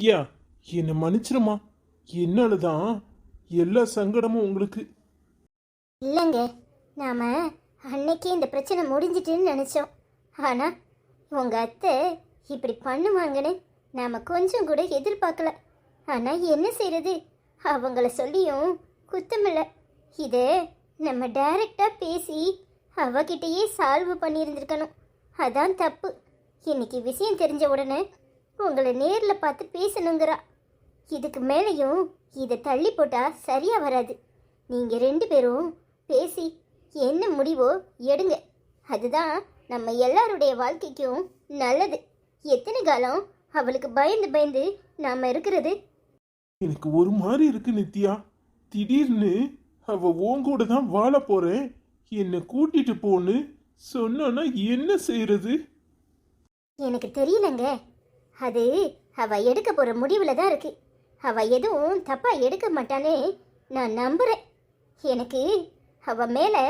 நித்யா என்னை மன்னிச்சிருமா? என்னால தான் எல்லா சங்கடமும் உங்களுக்கு இல்லைங்க நாம அன்னைக்கே இந்த பிரச்சனை முடிஞ்சிட்டுன்னு நினச்சோம். ஆனால் உங்கள் அத்தை இப்படி பண்ணுவாங்கன்னு நாம் கொஞ்சம் கூட எதிர்பார்க்கல. ஆனால் என்ன செய்யறது அவங்கள சொல்லியும் குத்தமில்ல. இதை நம்ம டைரக்டாக பேசி அவகிட்டயே சால்வ் பண்ணியிருந்திருக்கணும். அதான் தப்பு. இன்னைக்கு விஷயம் தெரிஞ்ச உடனே உங்களை நேரில் பார்த்து பேசணுங்கிறா. இதுக்கு மேலேயும் இதை தள்ளி போட்டால் சரியாக வராது. நீங்கள் ரெண்டு பேரும் பேசி என்ன முடிவோ எடுங்க. அதுதான் நம்ம எல்லாருடைய வாழ்க்கைக்கும் நல்லது. எத்தனை காலம் அவளுக்கு பயந்து பயந்து நாம் இருக்கிறது? எனக்கு ஒரு மாதிரி இருக்கு நித்யா. திடீர்னு அவ உன் கூட தான் வாழ போறேன். என்னை கூட்டிட்டு போன்னு சொன்னா என்ன செய்யறது எனக்கு தெரியலங்க. அது அவ எடுக்க போகிற முடிவில் தான் இருக்கு. அவ எதுவும் தப்பாக எடுக்க மாட்டானே நான் நம்புகிறேன் எனக்கு அவ மேலே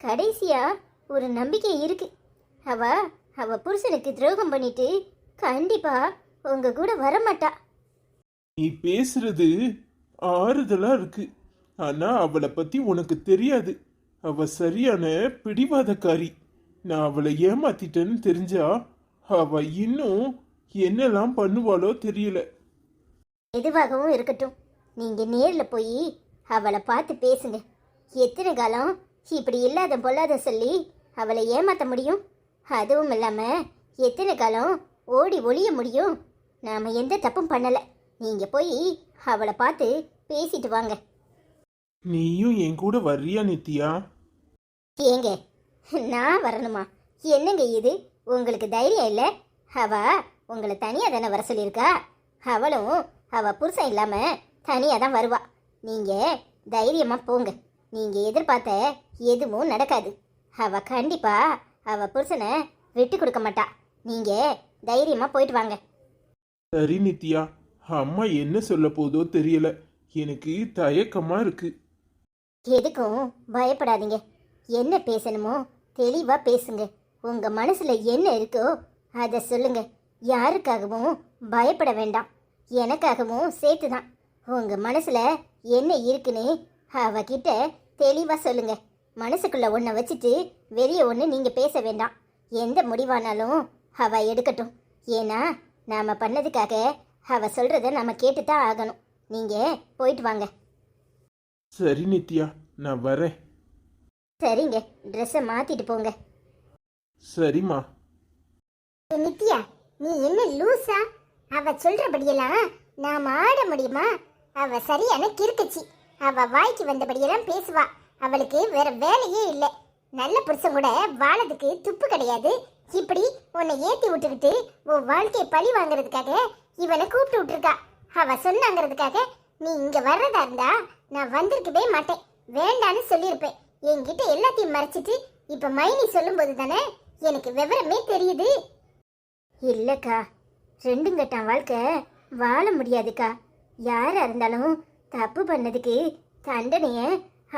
கடைசியாக ஒரு நம்பிக்கை இருக்கு. அவ அவ புருஷனுக்கு துரோகம் பண்ணிட்டு கண்டிப்பாக உங்க கூட வரமாட்டா. நீ பேசுறது ஆறுதலா இருக்கு. ஆனா அவளை பத்தி உனக்கு தெரியாது. அவ சரியான பிடிவாதக்காரி. நான் அவளை ஏமாத்திட்டேன்னு தெரிஞ்சா அவ இன்னும் என்னெல்லாம் பண்ணுவாளோ தெரியல. எதுவாகவும் இருக்கட்டும். நீங்க நேர்ல போய் அவளை பார்த்து பேசுங்க. எத்தனை காலம் இப்படி இல்லாத பொல்லாத சொல்லி அவளை ஏமாத்த முடியும்? அதுவும் இல்லாம எத்தனை காலம் ஓடி ஒளிய முடியும்? நாம எந்த தப்பும் பண்ணல. நீங்க போய் அவளை பார்த்து பேசிட்டு வாங்க. நீயும் என் கூட வர்றியா நித்யா? ஏங்க நான் வரணுமா? என்னங்க இது? உங்களுக்கு தைரியம் இல்லை? அவ உங்களை தனியாக தானே வர சொல்லியிருக்கா? அவளும் அவ புருஷன் இல்லாம தனியாக தான் வருவா. நீங்க தைரியமா போங்க. நீங்க எதிர்பார்த்த எதுவும் நடக்காது. அவ கண்டிப்பா அவ புருஷனை விட்டு கொடுக்க மாட்டா. நீங்க தைரியமா போயிட்டு வாங்க. சரி நித்யா. அம்மா என்ன சொல்ல போதோ தெரியல. எனக்கு தயக்கமா இருக்கு. எதுக்கும் பயப்படாதீங்க. என்ன பேசணுமோ தெளிவா பேசுங்க. உங்க மனசுல என்ன இருக்கோ அதை சொல்லுங்க. யாருக்காகவும் பயப்பட வேண்டாம். எனக்காகவும் சேர்த்து தான் உங்க மனசுல என்ன இருக்குன்னு அவகிட்ட தெளிவா சொல்லுங்க. மனசுக்குள்ள ஒன்றை வச்சுட்டு வெளியே ஒன்று நீங்க பேச வேண்டாம். எந்த முடிவானாலும் அவ எடுக்கட்டும். ஏன்னா நாம பண்ணதுக்காக அவ சொல்றத நாம கேட்டு தான் ஆகணும். நீங்க போயிட்டு வாங்க. சரி நித்யா. நான் வரேன். சரிங்க. ட்ரெஸ்ஸை மாத்திட்டு போங்க. சரிம்மா. நித்யா நீ என்ன லூசா? அவ சொல்றபடியெல்லாம் நாம ஆட முடியுமா? அவ சரியான கிறுக்குச்சி. அவ வாய்க்கு வந்தபடியெல்லாம் பேசுவா. அவளுக்கு வேற வேலையே இல்லை. நல்ல புருஷன் கூட வாழதுக்கு துப்பு கிடையாது. இப்படி உன்னை ஏத்தி விட்டுக்கிட்டு உன் வாழ்க்கையை பழி வாங்குறதுக்காக இவனை கூப்பிட்டு விட்டுருக்கா. அவ சொன்னாங்கிறதுக்காக நீ இங்க வர்றதா இருந்தா நான் வந்திருக்கவே மாட்டேன். வேண்டான்னு சொல்லியிருப்பேன். என்கிட்ட எல்லாத்தையும் மறைச்சிட்டு இப்ப மைனி சொல்லும்போது தானே எனக்கு விவரமே தெரியுது. இல்லைக்கா ரெண்டும் கட்டான் வாழ்க்கை வாழ முடியாதுக்கா. யாராக இருந்தாலும் தப்பு பண்ணதுக்கு தண்டனையை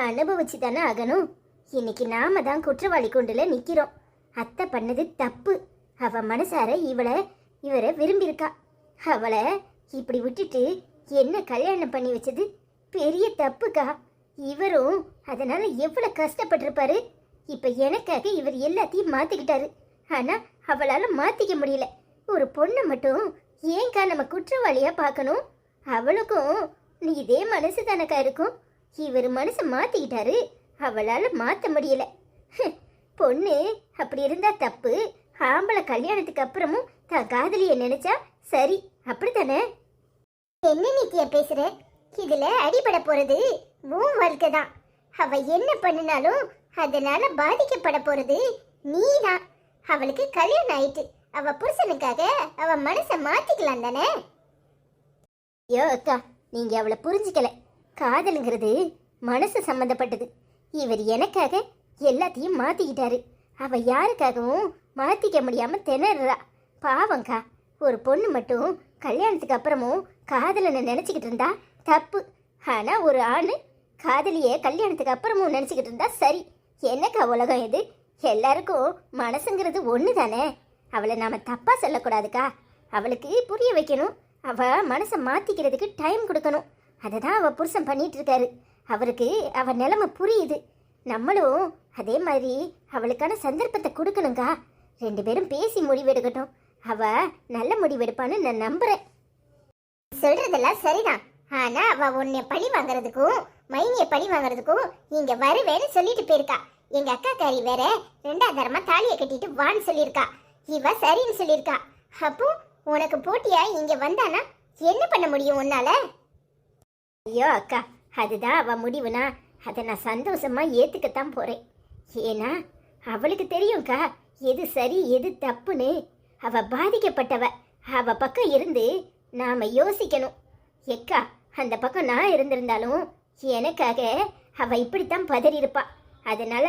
அனுபவிச்சு தானே ஆகணும். இன்னைக்கு நாம தான் குற்றவாளி கொண்டுல நிற்கிறோம் அத்தை பண்ணது தப்பு. அவ மனசார இவளை இவரை விரும்பியிருக்கா. அவளை இப்படி விட்டுட்டு என்ன கல்யாணம் பண்ணி வச்சது? பெரிய தப்புக்கா. இவரும் அதனால எவ்வளோ கஷ்டப்பட்டிருப்பாரு? இப்போ எனக்காக இவர் எல்லாத்தையும் மாற்றிக்கிட்டாரு ஆனால் அவளால மாத்திக்க முடியல. ஒரு பொண்ணை மட்டும் ஏங்கா நம்ம குற்றவாளியா பார்க்கணும்? அவளுக்கும் நீ இதே மனசு தானக்கா இருக்கும். இவர் மனசை மாத்திக்கிட்டாரு அவளால மாத்த முடியல. பொண்ணு அப்படி இருந்தா தப்பு. ஆம்பளை கல்யாணத்துக்கு அப்புறமும் தான் காதலிய நினைச்சா சரி அப்படித்தானே? என்ன நித்தியா பேசுற? இதுல அடிபட போறது உன் வாழ்க்கை தான் அவ என்ன பண்ணினாலும் அதனால பாதிக்கப்பட போறது நீதான். அவளுக்கு கல்யாணம் ஆயிட்டு அவ புருஷனுக்காக அவ மனசை மாத்திக்கலாம் தானே? ஐயோ அக்கா நீங்க அவளை புரிஞ்சுக்கல. காதலுங்கிறது மனசு சம்பந்தப்பட்டது. இவர் எனக்காக எல்லாத்தையும் மாத்திக்கிட்டாரு. அவ யாருக்காகவும் மாத்திக்க முடியாம திணறா பாவங்க்கா ஒரு பொண்ணு மட்டும் கல்யாணத்துக்கு அப்புறமும் காதலனை நினச்சிக்கிட்டு இருந்தா தப்பு. ஆனால் ஒரு ஆண் காதலியை கல்யாணத்துக்கு அப்புறமும் நினச்சிக்கிட்டு இருந்தா சரி. என்னக்கா உலகம் எது எல்லாருக்கும் மனசுங்கிறது ஒன்று தானே அவளை நாம் தப்பாக சொல்லக்கூடாதுக்கா. அவளுக்கு புரிய வைக்கணும். அவள் மனசை மாற்றிக்கிறதுக்கு டைம் கொடுக்கணும். அதை தான் அவள் புருஷன் பண்ணிட்டு இருக்காரு. அவருக்கு அவள் நிலைமை புரியுது. நம்மளும் அதே மாதிரி அவளுக்கான சந்தர்ப்பத்தை கொடுக்கணுங்கா ரெண்டு பேரும் பேசி முடிவெடுக்கட்டும். அவள் நல்ல முடிவெடுப்பான்னு நான் நம்புறேன். சொல்கிறதெல்லாம் சரிதான். ஆனால் அவள் உன்னை பழி வாங்குறதுக்கும் மைனியை பழி வாங்குறதுக்கும் இங்கே வருவேன்னு சொல்லிட்டு போயிருக்கா. எங்க அக்கா காரி வேற ரெண்டாம் தாலியை கட்டிட்டு வான்னு சொல்லியிருக்கா. இவ சரின்னு சொல்லியிருக்கா. அப்போ உனக்கு போட்டியா இங்க வந்தானா? என்ன பண்ண முடியும் உன்னால? ஐயோ அக்கா அதுதான் அவ முடிவுனா. அதை நான் சந்தோஷமா ஏத்துக்கத்தான் போறேன். ஏன்னா அவளுக்கு தெரியும்க்கா எது சரி எது தப்புன்னு. அவ பாதிக்கப்பட்டவ. அவ பக்கம் இருந்து நாம யோசிக்கணும். எக்கா அந்த பக்கம் நான் இருந்திருந்தாலும் எனக்காக அவ இப்படித்தான் பதறியிருப்பா. அதனால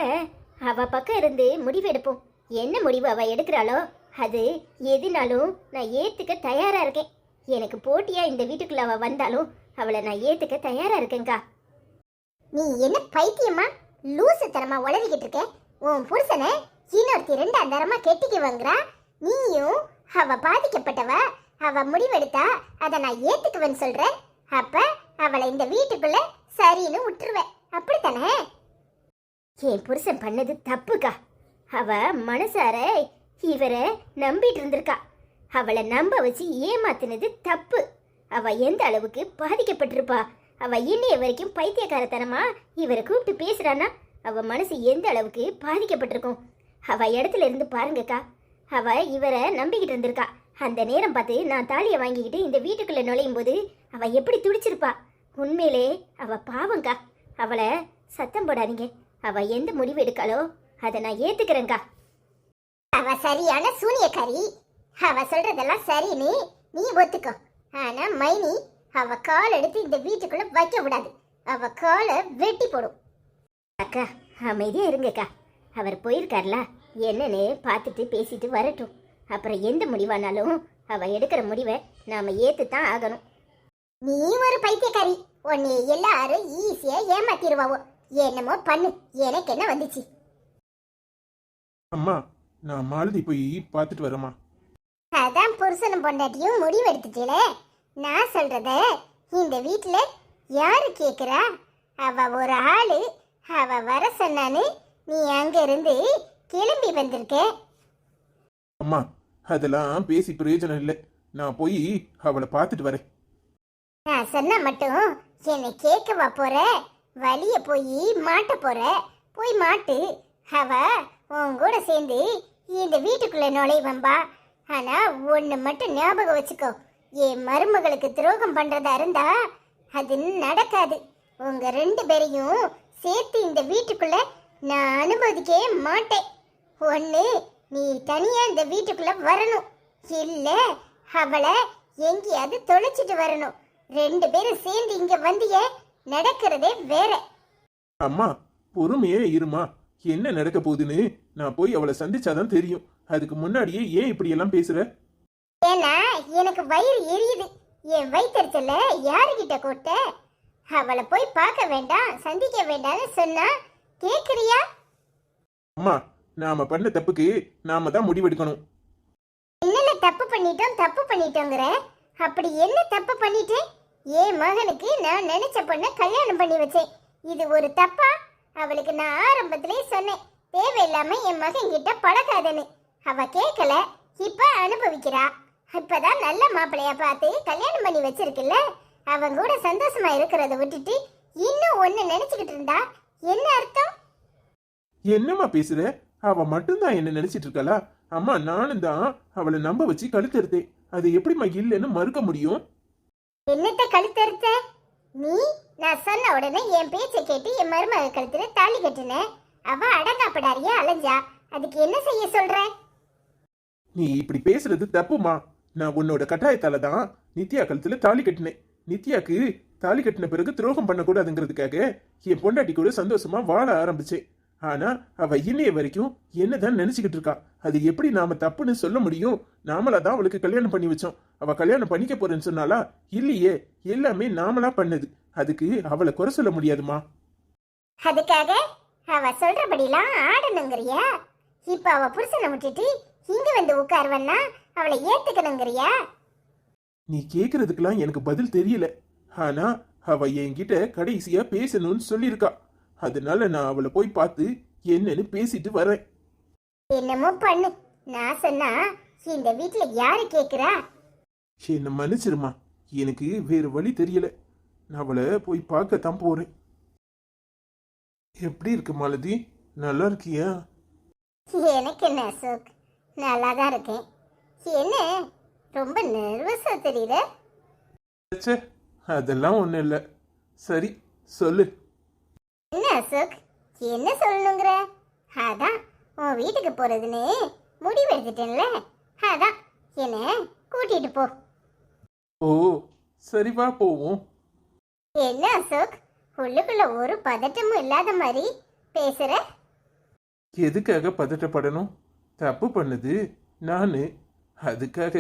அவ பக்கம் இருந்து முடிவெடுப்போம் என்ன முடிவு அவ எடுக்கிறாளோ அது எதுனாலும் நான் ஏத்துக்க தயாரா இருக்கேன். எனக்கு போட்டியா இந்த வீட்டுக்குள்ள அவ வந்தாலும் அவளை நான் ஏத்துக்க தயாரா இருக்கேன்க்கா. நீ என்ன பைத்தியமா லூசுத்தனமா உளறிக்கிட்டு இருக்க? உன் புருஷனை இன்னொருத்தி ரெண்டாம் தரமா கெட்டிக்கு வாங்குறா? நீயும் அவ பாதிக்கப்பட்டவ அவ முடிவெடுத்தா அதை நான் ஏத்துக்குவேன்னு சொல்ற? அப்ப அவளை இந்த வீட்டுக்குள்ள சரின்னு விட்டுருவேன் அப்படித்தானே? என் புருஷன் பண்ணது தப்புக்கா. அவ மனசார இவரை நம்பிட்டு இருந்திருக்கா அவளை நம்ப வச்சு ஏமாத்தினது தப்பு. அவ எந்த அளவுக்கு பாதிக்கப்பட்டிருப்பா. அவ இன்னைய வரைக்கும் பைத்தியக்காரத்தனமா இவரை கூப்பிட்டு பேசுறானா அவ மனசு எந்த அளவுக்கு பாதிக்கப்பட்டிருக்கும். அவ இடத்துல இருந்து பாருங்கக்கா. அவ இவரை நம்பிக்கிட்டு இருந்திருக்கா. அந்த நேரம் பார்த்து நான் தாலியை வாங்கிக்கிட்டு இந்த வீட்டுக்குள்ள நுழையும் போது அவ எப்படி துடிச்சிருப்பா. உண்மையிலே அவ பாவங்கா அவளை சத்தம் போடாதீங்க. அவ எந்த முடிவு எடுக்காளோ அதை நான் ஏத்துக்கிறேங்கா அவ சரியான சூனியக்காரி. அவ சொல்றதெல்லாம் சரின்னு நீ ஒத்துக்கோ. ஆனா மைனி அவ கால் எடுத்து இந்த வீட்டுக்குள்ள வைக்க விடாது. அவ காலை வெட்டி போடும். அக்கா அமைதியா இருங்கக்கா. அவர் போயிருக்கார்ல. என்னன்னு பார்த்துட்டு பேசிட்டு வரட்டும். அப்புறம் எந்த முடிவானாலும் அவ எடுக்கிற முடிவை நாம ஏத்து தான் ஆகணும். நீ ஒரு பைத்தியக்காரி. உன்னை எல்லாரும் ஈஸியா ஏமாத்திடுவாவோ என்னமோ பண்ணு. எனக்கு என்ன வந்துச்சு? அம்மா நான் மாலதி போய் பார்த்துட்டு வரேம்மா. அதான் புருஷனும் பொண்டாட்டியும் முடிவெடுத்துட்டீங்களே. நான் சொல்றத இந்த வீட்ல யாரு கேக்குறா? அவ ஒரு ஆளு. அவ வர சொன்னான்னு நீ அங்க இருந்து கிளம்பி வந்திருக்க. அம்மா அதெல்லாம் பேசி பிரயோஜனம் இல்லை. நான் போய் அவளை பார்த்துட்டு வரேன். நான் சொன்னா மட்டும் என்னை கேட்கவா போற? வழிய போய் மாட்ட போற? போய் மாட்டு. அவ உன் கூட சேர்ந்து இந்த வீட்டுக்குள்ள நுழைவம்பா. ஆனா ஒண்ணு மட்டும் ஞாபகம் வச்சுக்கோ. என் மருமகளுக்கு துரோகம் பண்றதா இருந்தா அது நடக்காது. உங்க ரெண்டு பேரையும் சேர்த்து இந்த வீட்டுக்குள்ள நான் அனுமதிக்கவே மாட்டேன். ஒண்ணு நீ தனியா இந்த வீட்டுக்குள்ள வரணும். இல்ல அவளை எங்கேயாவது தொலைச்சிட்டு வரணும். ரெண்டு பேரும் சேர்ந்து இங்க வந்தியே நடக்கிறதே வேற. அம்மா பொறுமையே இருமா. என்ன நடக்க போகுதுன்னு? நான் போய் அவளை சந்திச்சாதான் தெரியும். அதுக்கு முன்னாடியே ஏன் இப்படி எல்லாம் பேசுற? ஏன்னா எனக்கு வயிறு எரியுது. என் வயிற்றுல யாருகிட்ட கொட்ட? அவளை போய் பார்க்க வேண்டாம் சந்திக்க வேண்டாம்னு சொன்னா கேக்குறியா? அம்மா நாம பண்ண தப்புக்கு நாம தான் முடிவெடுக்கணும். என்னென்ன தப்பு பண்ணிட்டோம் தப்பு பண்ணிட்டோங்கிற? அப்படி என்ன தப்பு பண்ணிட்டேன்? என் மகனுக்கு நான் நினைச்ச பொண்ண கல்யாணம் பண்ணி வச்சேன். இது ஒரு தப்பா? அவளுக்கு நான் ஆரம்பத்திலே சொன்னேன். தேவையில்லாம என் மகன் கிட்ட பழகாதன்னு. அவ கேட்கல இப்ப அனுபவிக்கிறா. இப்பதான் நல்ல மாப்பிளைய பார்த்து கல்யாணம் பண்ணி வச்சிருக்குல்ல? அவன் கூட சந்தோஷமா இருக்கிறத விட்டுட்டு இன்னும் ஒன்னு நினைச்சுக்கிட்டு இருந்தா என்ன அர்த்தம்? என்னம்மா பேசுற? அவ மட்டும்தான் என்ன நினைச்சிட்டு இருக்கலா அம்மா நானும் தான் அவளை நம்ப வச்சு கழுத்தெடுத்தேன் அது எப்படிம்மா இல்லைன்னு மறுக்க முடியும்? என்னத்த கழுத்தறுத்த? நீ? நான் சொன்ன உடனே என் பேச்சை கேட்டு என் மருமக கழுத்துல தாலி கட்டின. அவ அடங்காப்படாரியா அலைஞ்சா? அதுக்கு என்ன செய்ய சொல்ற? நீ இப்படி பேசுறது தப்புமா? நான் உன்னோட கட்டாயத்தால தான் நித்யா கழுத்துல தாலி கட்டினேன். நித்யாக்கு தாலி கட்டின பிறகு துரோகம் பண்ணக்கூடாதுங்கிறதுக்காக என் பொண்டாட்டி கூட சந்தோஷமா வாழ ஆரம்பிச்சேன். ஆனா அவ இன்னைய வரைக்கும் என்னதான் நினைச்சுக்கிட்டு இருக்கா? அது எப்படி நாம தப்புன்னு சொல்ல முடியும்? நாமளா தான் அவளுக்கு கல்யாணம் பண்ணி வச்சோம். அவ கல்யாணம் பண்ணிக்க போறேன்னு சொன்னாலா இல்லையே எல்லாமே நாமளா பண்ணது. அதுக்கு அவளை குறை சொல்ல முடியாதுமா? அதுக்காக அவ சொல்றபடிலாம் ஆடணுங்கிறியா? இப்ப அவ புருஷனை விட்டுட்டு இங்க வந்து உட்காருவன்னா அவளை ஏத்துக்கணுங்கிறியா? நீ கேக்குறதுக்கெல்லாம் எனக்கு பதில் தெரியல. ஆனா அவ என்கிட்ட கடைசியா பேசணும்னு சொல்லியிருக்கா. அதனால நான் அவளை போய் பார்த்து என்னன்னு பேசிட்டு வரேன். என்னமோ பண்ணு. நான் சொன்னா இந்த வீட்ல யாரு கேக்குறா? என்னை மன்னிச்சிருமா? எனக்கு வேறு வழி தெரியல. நான் அவளை போய் பார்க்கத்தான் போறேன். எப்படி இருக்கு மாலதி? நல்லா இருக்கியா? எனக்கு என்ன அசோக்? நல்லா தான் இருக்கேன். என்ன? ரொம்ப நர்வஸா தெரியல ச்சே அதெல்லாம் ஒன்றும் இல்லை. சரி சொல்லு. என்ன அசோக்? என்ன சொல்லணுங்கிற? அதான் உன் வீட்டுக்கு போறதுன்னு முடிவு எடுத்துட்டேன்ல அதான் என்ன கூட்டிட்டு போ. ஓ சரி வா போவோம். என்ன அசோக்? உள்ளுக்குள்ள ஒரு பதட்டமும் இல்லாத மாதிரி பேசுற? எதுக்காக பதட்டப்படணும்? தப்பு பண்ணது. நான். அதுக்காக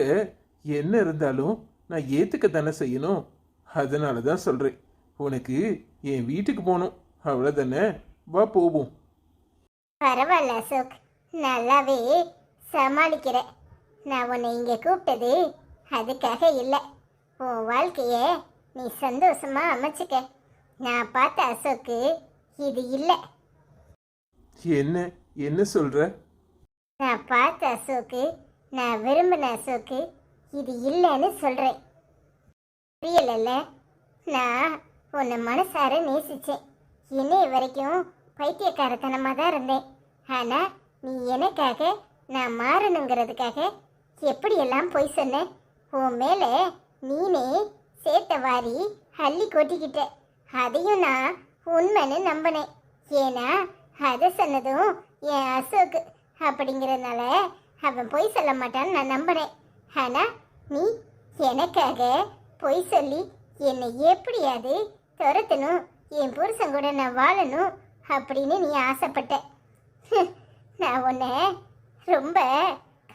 என்ன இருந்தாலும் நான் ஏத்துக்க தானே செய்யணும். அதனால தான் சொல்றேன். உனக்கு என் வீட்டுக்கு போகணும். அவ்வளோதானே வா போவோம். பரவாயில்ல அசோக். நல்லாவே சமாளிக்கிற நான் உன்னை இங்கே கூப்பிட்டது அதுக்காக இல்லை. உன் வாழ்க்கைய நீ சந்தோஷமா அமைச்சுக்க. நான் பார்த்த அசோக்கு இது இல்லை. என்ன என்ன சொல்ற? நான் பார்த்த அசோக்கு நான் விரும்பின அசோக்கு இது இல்லைன்னு சொல்கிறேன் புரியலல்ல? நான் உன்னை மனசார நேசித்தேன் இன்னைய வரைக்கும் பைத்தியக்காரத்தனமாக தான் இருந்தேன். ஆனால் நீ எனக்காக நான் மாறணுங்கிறதுக்காக எப்படியெல்லாம் பொய் சொன்னேன் உன் மேலே நீனே சேத்த வாரி அள்ளி கொட்டிக்கிட்ட. அதையும் நான் உண்மைன்னு நம்பினேன். ஏன்னா அதை சொன்னதும் என் அசோக்கு. அப்படிங்கிறதுனால அவன் பொய் சொல்ல மாட்டான்னு நான் நம்பினேன். ஆனால் நீ எனக்காக பொய் சொல்லி என்னை எப்படியாவது துரத்தணும் என் புருஷன் கூட நான் வாழணும் அப்படின்னு நீ ஆசைப்பட்ட நான் உன்னை ரொம்ப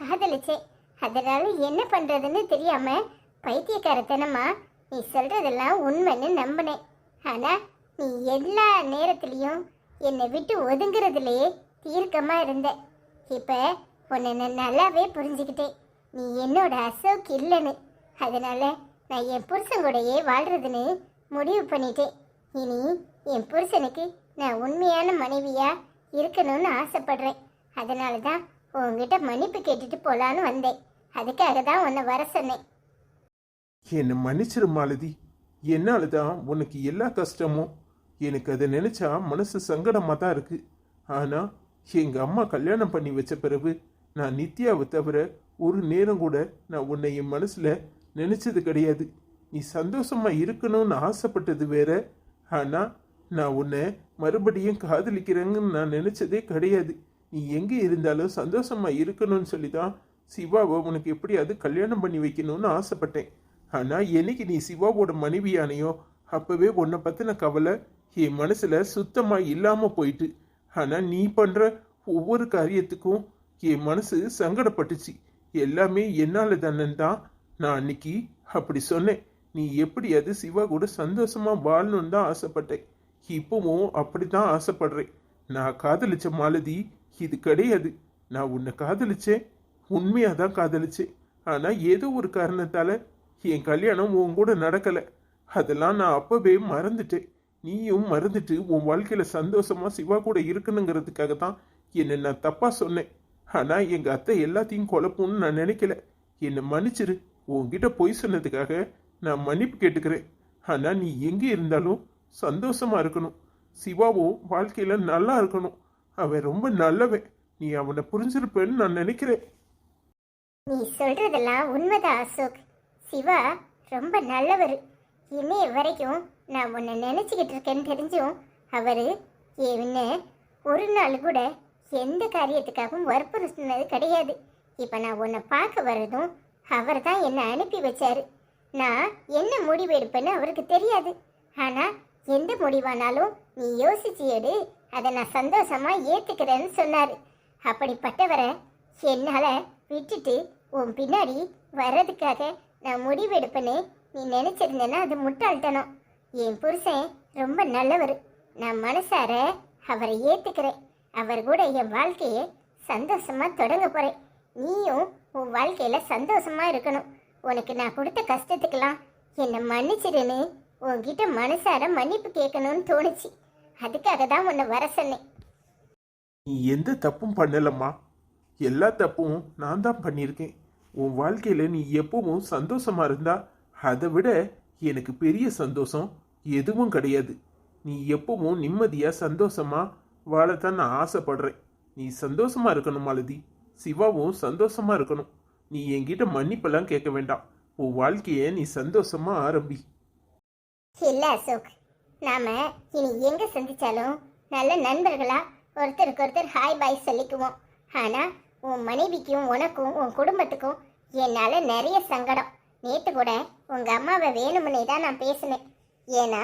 காதலிச்சேன். அதனால என்ன பண்ணுறதுன்னு தெரியாமல் பைத்தியக்காரத்தனமா? நீ சொல்றதெல்லாம் உண்மைன்னு நம்பினேன். ஆனா நீ எல்லா நேரத்திலையும் என்னை விட்டு ஒதுங்குறதுலயே தீர்க்கமா இருந்த. இப்ப உன்னை நான் நல்லாவே புரிஞ்சுக்கிட்டேன். நீ என்னோட அசோக் இல்லைன்னு. அதனால நான் என் புருஷன் கூடயே வாழ்றதுன்னு முடிவு பண்ணிட்டேன். இனி என் புருஷனுக்கு நான் உண்மையான மனைவியா இருக்கணும்னு ஆசைப்படுறேன். அதனால தான் உங்ககிட்ட மன்னிப்பு கேட்டுட்டு போலான்னு வந்தேன். அதுக்காக தான் உன்னை வர சொன்னேன். என்னை மன்னிச்சிரு மாலதி என்னால் தான் உனக்கு எல்லா கஷ்டமும்? எனக்கு அதை நினச்சா மனசு சங்கடமாக தான் இருக்கு. ஆனால் எங்கள் அம்மா கல்யாணம் பண்ணி வச்ச பிறகு நான் நித்யாவை தவிர ஒரு நேரம் கூட நான் உன்னை என் மனசில் நினச்சது கிடையாது. நீ சந்தோஷமாக இருக்கணும்னு ஆசைப்பட்டது வேற. ஆனால் நான் உன்னை மறுபடியும் காதலிக்கிறேங்கன்னு நான் நினச்சதே கிடையாது. நீ எங்கே இருந்தாலும் சந்தோஷமாக இருக்கணும்னு சொல்லி தான் சிவாவை உனக்கு எப்படியாவது கல்யாணம் பண்ணி வைக்கணும்னு ஆசைப்பட்டேன். ஆனால் என்னைக்கு நீ சிவாவோட மனைவியானையோ அப்பவே உன்னை பற்றின கவலை என் மனசில் சுத்தமாக இல்லாமல் போயிட்டு. ஆனால் நீ பண்ணுற ஒவ்வொரு காரியத்துக்கும் என் மனசு சங்கடப்பட்டுச்சு. எல்லாமே என்னால் தானே தான் நான் அன்னைக்கு அப்படி சொன்னேன். நீ எப்படியாவது சிவா கூட சந்தோஷமாக வாழணும்னு தான் ஆசைப்பட்டேன். இப்பவும் அப்படிதான் ஆசைப்படுறேன். நான் காதலிச்ச மாலதி இது கிடையாது. நான் உன்னை காதலிச்சேன். உண்மையாக தான் காதலிச்சேன். ஆனால் ஏதோ ஒரு காரணத்தால் என் கல்யாணம் உன் கூட நடக்கலை. அதெல்லாம் நான் அப்பவே மறந்துட்டேன். நீயும் மறந்துட்டு உன் வாழ்க்கையில சந்தோஷமா சிவா கூட இருக்கணுங்கிறதுக்காக தான் என்னை நான் தப்பா சொன்னேன். ஆனா எங்க அத்தை எல்லாத்தையும் குழப்பம்னு நான் நினைக்கல. என்னை மன்னிச்சிரு. உன்கிட்ட பொய் சொன்னதுக்காக நான் மன்னிப்பு கேட்டுக்கிறேன். ஆனா நீ எங்க இருந்தாலும் சந்தோஷமா இருக்கணும். சிவாவும் வாழ்க்கையில நல்லா இருக்கணும். அவன் ரொம்ப நல்லவன். நீ அவனை புரிஞ்சிருப்பேன்னு நான் நினைக்கிறேன். நீ சொல்றதெல்லாம் உண்மைதான் அசோக். சிவா ரொம்ப நல்லவர். இன்னைய வரைக்கும் நான் உன்னை நினச்சிக்கிட்டு இருக்கேன்னு தெரிஞ்சும் அவர் என்ன ஒரு நாள் கூட எந்த காரியத்துக்காகவும் வற்புறுத்தினது கிடையாது. இப்போ நான் உன்னை பார்க்க வர்றதும் அவர் தான் என்னை அனுப்பி வச்சாரு. நான் என்ன முடிவு எடுப்பேன்னு அவருக்கு தெரியாது. ஆனால் எந்த முடிவானாலும் நீ யோசிச்சு எடு. அதை நான் சந்தோஷமா ஏற்றுக்கிறேன்னு சொன்னார். அப்படிப்பட்டவரை என்னால் விட்டுட்டு உன் பின்னாடி வர்றதுக்காக நான் முடிவெடுப்பேன்னு நீ நினைச்சிருந்தேன்னா அது முட்டாள்தனம். என் புருஷன் ரொம்ப நல்லவர். நான் மனசார அவரை ஏத்துக்கிறேன். அவர் கூட என் வாழ்க்கையை சந்தோஷமா தொடங்க போறேன். நீயும் உன் வாழ்க்கையில சந்தோஷமா இருக்கணும். உனக்கு நான் கொடுத்த கஷ்டத்துக்கெல்லாம் என்னை மன்னிச்சிடுன்னு உன்கிட்ட மனசார மன்னிப்பு கேட்கணும்னு தோணுச்சு. அதுக்காக தான் உன்னை வர சொன்னேன். நீ எந்த தப்பும் பண்ணலம்மா. எல்லா தப்பும் நான் தான் பண்ணியிருக்கேன். உன் வாழ்க்கையில் நீ எப்பவும் சந்தோஷமா இருந்தா அதை விட எனக்கு பெரிய சந்தோஷம் எதுவும் கிடையாது. நீ எப்பவும் நிம்மதியாக சந்தோஷமா வாழத்தான் நான் ஆசைப்படுறேன். நீ சந்தோஷமா இருக்கணும் மாலதி. சிவாவும் சந்தோஷமா இருக்கணும். நீ என்கிட்ட மன்னிப்பெல்லாம் கேட்க வேண்டாம். உன் வாழ்க்கைய நீ சந்தோஷமா ஆரம்பி. இல்ல அசோக். நாம இனி எங்க சந்திச்சாலும் நல்ல நண்பர்களா ஒருத்தருக்கு ஒருத்தர் ஹாய் பாய் சொல்லிக்குவோம். ஆனா உன் மனைவிக்கும் உனக்கும் உன் குடும்பத்துக்கும் என்னால் நிறைய சங்கடம். நேற்று கூட உங்கள் அம்மாவை வேணும்னே தான் நான் பேசினேன். ஏன்னா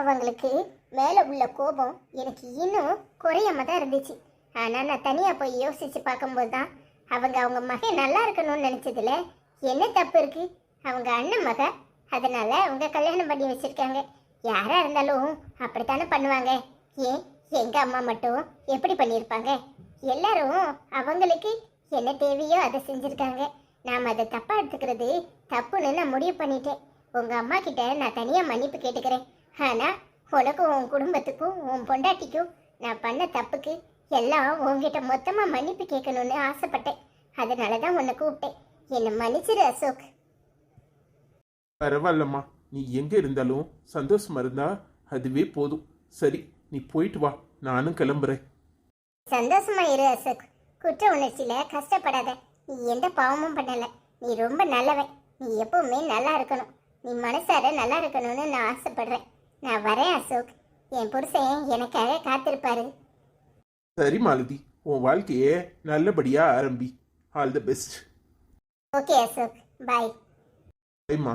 அவங்களுக்கு மேலே உள்ள கோபம் எனக்கு இன்னும் குறையாம தான் இருந்துச்சு. ஆனால் நான் தனியாக போய் யோசித்து பார்க்கும்போது தான் அவங்க அவங்க மகன் நல்லா இருக்கணும்னு நினச்சதுல என்ன தப்பு இருக்குது அவங்க அண்ணன் மக அதனால் அவங்க கல்யாணம் பண்ணி வச்சிருக்காங்க. யாராக இருந்தாலும் அப்படித்தானே பண்ணுவாங்க? ஏன்? எங்கள் அம்மா மட்டும் எப்படி பண்ணியிருப்பாங்க? எல்லாரும் அவங்களுக்கு என்ன தேவையோ அதை செஞ்சிருக்காங்க. நாம் அதை தப்பா எடுத்துக்கிறது தப்புன்னு நான் முடிவு பண்ணிட்டேன். உங்க அம்மா கிட்ட நான் தனியா மன்னிப்பு கேட்டுக்கிறேன். ஆனா உனக்கும் உன் குடும்பத்துக்கும் உன் பொண்டாட்டிக்கும் நான் பண்ண தப்புக்கு எல்லாம் உன்கிட்ட மொத்தமா மன்னிப்பு கேட்கணும்னு ஆசைப்பட்டேன். அதனால தான் உன்னை கூப்பிட்டேன். என்னை மன்னிச்சிரு அசோக். பரவாயில்லம்மா. நீ எங்க இருந்தாலும் சந்தோஷமா இருந்தா அதுவே போதும். சரி நீ போயிட்டு வா. நானும் கிளம்புறேன். சந்தோஷமா இரு அசோக். குற்ற உணர்ச்சியில கஷ்டப்படாத. நீ எந்த பாவமும் பண்ணல. நீ ரொம்ப நல்லவன். நீ எப்பவுமே நல்லா இருக்கணும். நீ மனசார நல்லா இருக்கணும்னு நான் ஆசைப்படுறேன். நான் வரேன் அசோக். என் புருஷன் எனக்காக காத்திருப்பாரு. சரி மாலதி. உன் வாழ்க்கைய நல்லபடியா ஆரம்பி. All the best. Okay Ashok. Bye. சரிம்மா